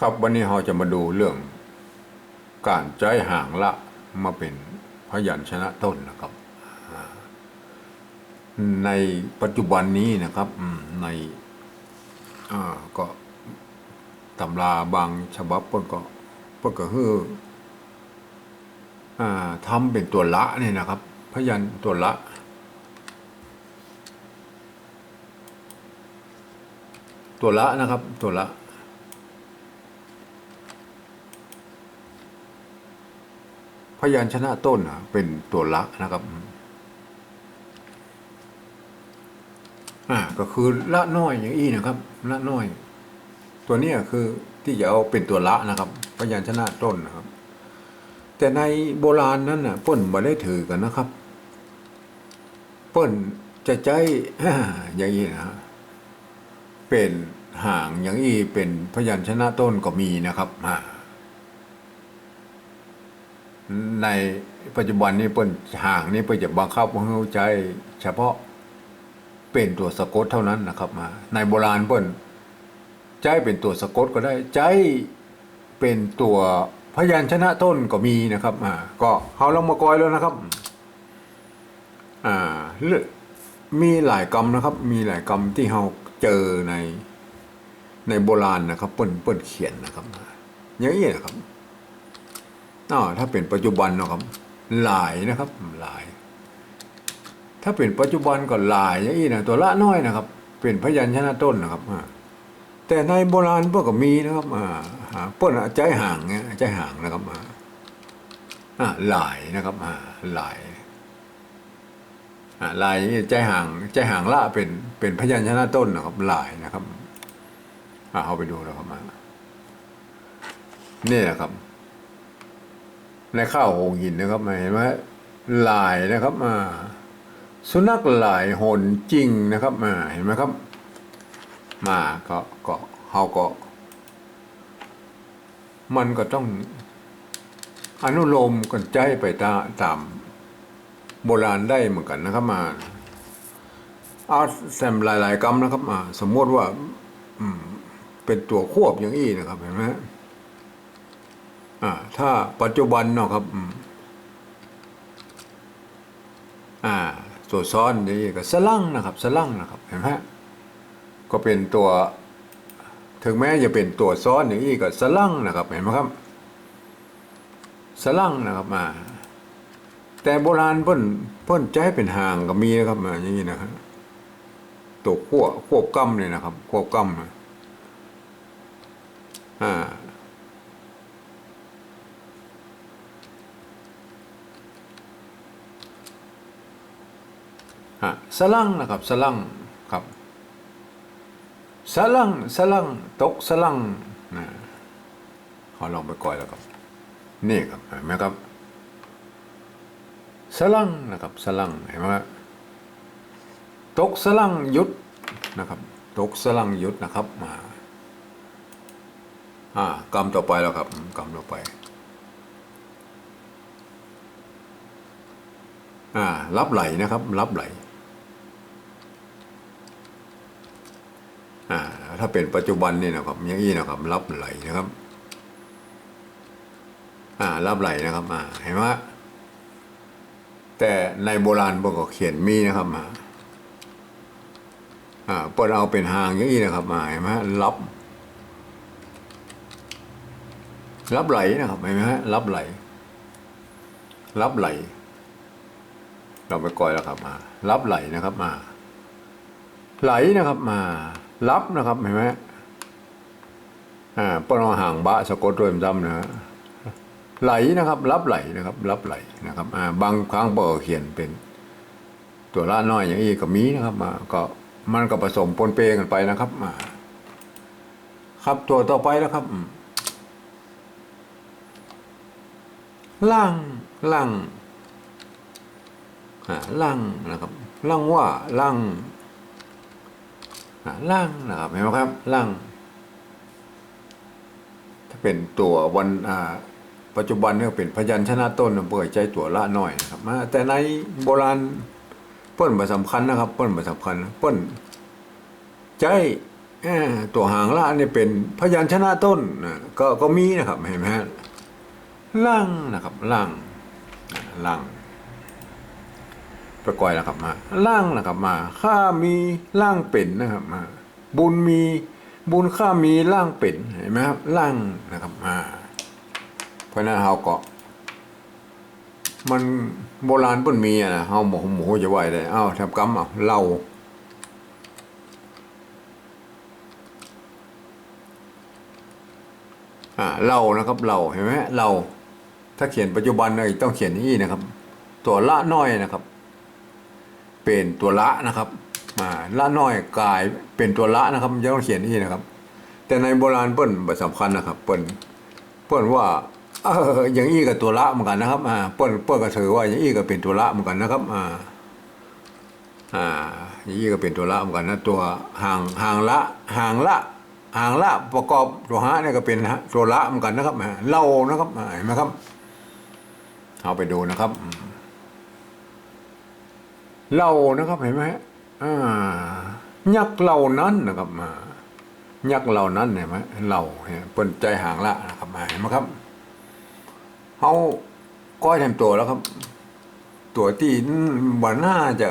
ครับวันนี้เราจะมาดูเรื่อง การใจห่างละมาเป็นพยัญชนะต้นนะครับ ในปัจจุบันนี้นะครับในอ่าก็ตำราบางฉบับเพิ่นก็เพิ่นก็คืออทำเป็นตัวละนี่นะครับ พยัญชนตัวละตัวละนะครับ ตัวละ พยัญชนะต้นนะเป็นตัวละนะครับอ่าก็คือละน้อยอย่างอี้นะครับ ละน้อย ตัวนี้คือที่จะเอาเป็นตัวละนะครับ พยัญชนะต้นนะครับ แต่ในโบราณนั้นน่ะเปิ้นบ่ได้ถือกันนะครับ เปิ้นจะใจอย่างนี้นะเป็นห่างอย่างอี้เป็นพยัญชนะต้นก็มีนะครับอ่า ในปัจจุบันนี้เปิ้นห่างนี่เปิ้นจะบังคับให้เข้าใจ เฉพาะเป็นตัวสะกดเท่านั้นนะครับมา ในโบราณเปิ้นใจเป็นตัวสะกดก็ได้ใจเป็นตัวพยัญชนะต้นก็มีนะครับอ่าก็เขาลงมากอยแล้วนะครับอ่าเรื่อมีหลายกรรมนะครับ มีหลายกรรมที่เราเจอในในโบราณนะครับเปิ้นเปิ้นเขียนนะครับอย่างนี้นะครับ อ๋อถ้าเป็นปัจจุบันเนาะครับ หลายนะครับ หลาย ถ้าเป็นปัจจุบันก็หลายอย่างนี้นะตัวละน้อยนะครับ เป็นพยัญชนะต้นนะครับแต่ในโบราณพวกก็มีนะครับอ่าหาเปิ้นใจห่างเนี่ยใจห่างนะครับอ่าหลายนะครับอ่าหลายอ่าหลายใจห่างใจห่างละเป็นเป็นพยัญชนะต้นนะครับหลายนะครับอ่าเอาไปดูนะครับอ่านี่นะครับ ในข้าวหงหินนะครับมาเห็นไหมลายนะครับมาสุนัขลายหนจริงนะครับมาเห็นไหมครับ มาก็ก็เขาก็มันก็ต้องอนุโลมกันใจไปตาตามโบราณได้เหมือนกันนะครับมาเอาแซมหลาย ๆกรรมนะครับมา สมมติว่า อืม เป็นตัวควบอย่างอี้นะครับเห็นไหม อ่าถ้าปัจจุบันเนาะครับอ่าตัวซ้อนนี่ก็สลังนะครับสลังนะครับเห็นไหมก็เป็นตัวถึงแม้จะเป็นตัวซ้อนอย่างนี้ก็สลังนะครับเห็นไหมครับสลังนะครับมาแต่โบราณเพิ่นเพิ่นใจเป็นห่างก็มีนะครับมาอย่างนี้นะครับตัวขั้วควบกำเลยนะครับควบกำนะอ่า ฮะสลังนะครับสลังครับสลังสลังตกสลังนะเขาลองไปก่อยแล้วครับ นี่ครับเห็นไหมครับสลังนะครับสลังเห็นไหมครับตกสลังยุดนะครับ ตกสลังยุดนะครับมาอ่ากำต่อไปแล้วครับกำต่อไปอ่ารับไหลนะครับ รับไหล อ่า ถ้าเป็นปัจจุบันนี่นะครับอย่างนี้นะครับ รับไหลนะครับ อ่า รับไหลนะครับอ่าเห็นไหมแต่ในโบราณพวกเขียนมีนะครับมาอ่าเปิดเอาเป็นหางอย่างนี้นะครับมาเห็นไหมรับ รับไหลนะครับเห็นไหมฮะรับไหล รับไหล เราไปก่อยแล้วครับมา รับไหลนะครับมา ไหลนะครับมา รับนะครับเห็นไหมอ่าปนเอาห่างบะสะกดด้วยซ้ำนะฮะไหลนะครับ รับไหลนะครับ รับไหลนะครับอ่าบางครั้งเปิดเขียนเป็น ตัวละน้อยอย่างนี้ก็มีนะครับมาก็มันก็ผสมปนเปกันไปนะครับมาครับตัวต่อไปแล้วครับล่างล่างอ่าล่างนะครับล่างว่าล่าง ล่างนะครับเห็นไหมครับล่าง ถ้าเป็นตัววันอ่าปัจจุบันเนี่ยเป็นพยัญชนะต้นเปิดใจตัวละน้อยนะครับมาแต่ในโบราณเปิ้นมาสำคัญนะครับเปิ้นมาสำคัญเปิ้นใจตัวหางละนี่เป็นพยัญชนะต้นนะก็ก็มีนะครับเห็นไหมฮะล่างนะครับล่างล่าง ประกอยนะครับมาล่างนะครับมา ข้ามีล่างเป็นนะครับมา บุญมีบุญข้ามีล่างเป็นเห็นไหมครับล่างนะครับมาเพราะนั้นเราก็มันโบราณเพิ่นมีอะนะเฮาหมูหมูจะไหวได้อ้าวทำกรรมเอาเราอ่าเรานะครับเราเห็นไหมเราถ้าเขียนปัจจุบันเลยต้องเขียนนี้นะครับ ตัวละน้อยนะครับ เป็นตัวละนะครับมาละน้อยกลายเป็นตัวละนะครับจะต้องเขียนอย่นี้นะครับ แต่ในโบราณเปิ้นบ่สำคัญนะครับ เปิ้นเปิ้นว่าเอออย่างอี้กับตัวละเหมือนกันนะครับอ่าเปิ้นเปิ้นก็ถือว่าอย่างอี้ก็เป็นตัวละเหมือนกันนะครับอ่าอ่าอย่างอี้ก็เป็นตัวละเหมือนกันนะตัวห่างห่างละห่างละห่างละประกอบตัวหะเนี่ยก็เป็นตัวละเหมือนกันนะครับอ่าเล่านะครับเห็นไหมครับเอาไปดูนะครับ เล่านะครับเห็นไหมอ่ายักษ์เหล่านั้นนะครับมายักษ์เหล่านั้นเห็นไหมเหล่าเนี่ยเปิ้นใจห่างละนะครับมาเห็นไหมครับเขาก้อยทำตัวแล้วครับ ตัวที่บ่น่าจะ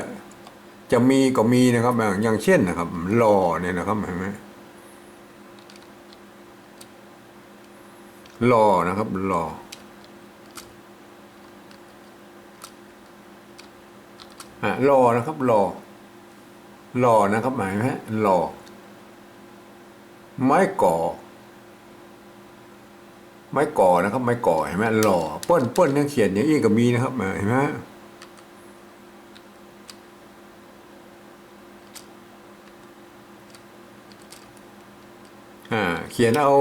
จะมีก็มีนะครับอย่างอย่างเช่นนะครับรอเนี่ยนะครับเห็นไหมรอนะครับรอ อะรอนะครับรอรอนะครับหมายไหมรอไม้ก่อ ไม้ก่อนะครับ ไม้ก่อเห็นไหมหล่อปิ้นปิ้นยังเขียนอย่างนี้ก็มีนะครับเห็นไหมเขียนเอา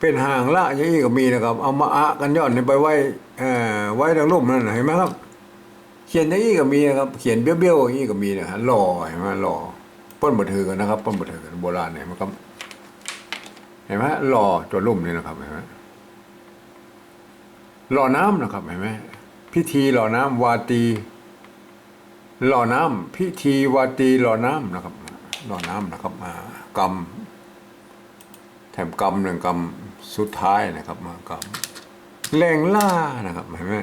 เป็นห่างละอย่างนี้ก็มีนะครับ เอามาอะกันย่อนไปไว้เอ่อไว้ดังร่มนั่นเห็นไหมครับ เขียนอย่างนี้ก็มีนะครับ เขียนเบี้ยวๆอย่างนี้ก็มีนะฮะหล่อเห็นไหมหล่อป้นบัถือกันนะครับป้นบัถือกันโบราณเนี่ยมันก็เห็นไหมหล่อตัวลุ่มนี่นะครับเห็นไหมหล่อน้ำนะครับเห็นไหมพิธีหล่อน้ำวาตี หล่อน้ำพิธีวาตีหล่อน้ำนะครับ หล่อน้ำนะครับมากรรมแถมกรรมหนึ่งกรรมสุดท้ายนะครับมากรรมแรงล่านะครับเห็นไหม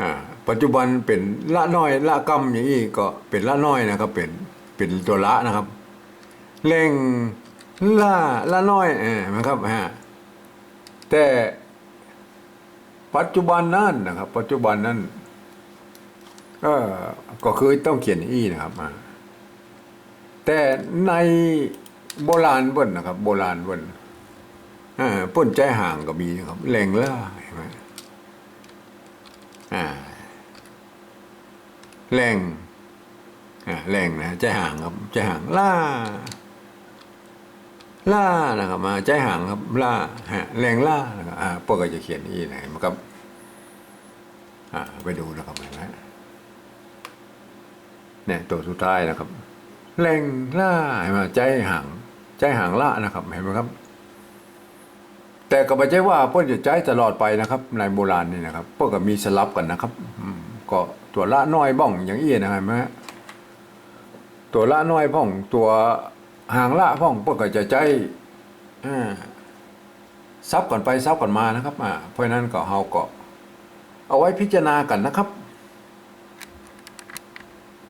อ่า ปัจจุบันเป็นละน้อยละกรรมอย่างนี้ก็เป็นละน้อยนะครับ เป็นเป็นตัวละนะครับเร่งล่าละน้อยเออนะครับฮะแต่ปัจจุบันนั้นนะครับ ปัจจุบันนั้นเออก็คือต้องเขียนอีนะครับมาแต่ในโบราณเบิ่นนะครับ โบราณเบิ่นอ่าป้นใจห่างก็มีนะครับแรงล่าเห็นไหมอ่า แรงอ่าแรงนะใจห่างครับใจห่างล่า ล่านะครับมาใจห่างครับล่าฮะแรงล่านะครับอ่าพวกก็จะเขียนอีไหนะครับอ่าไปดูนะครับเห็นไหมเนี่ยตัวสุดท้ายนะครับ แรงล่าเห็นไหมใจห่างใจห่างล่านะครับเห็นไหมครับ แต่ก็ไม่ใช่ว่าเพื่อนจะใจตลอดไปนะครับในโบราณนี่นะครับเพื่อก็มีสลับกันนะครับ อืม ก็ตัวละน้อยบ้องอย่างอี้นะครับไหมะตัวละน้อยบ้องตัวห่างละบ้องเพื่อจะใจอ่าซับก่อนไปซับก่อนมานะครับอ่าเพราะฉะนั้นก็เฮาก็เอาไว้พิจารณากันนะครับ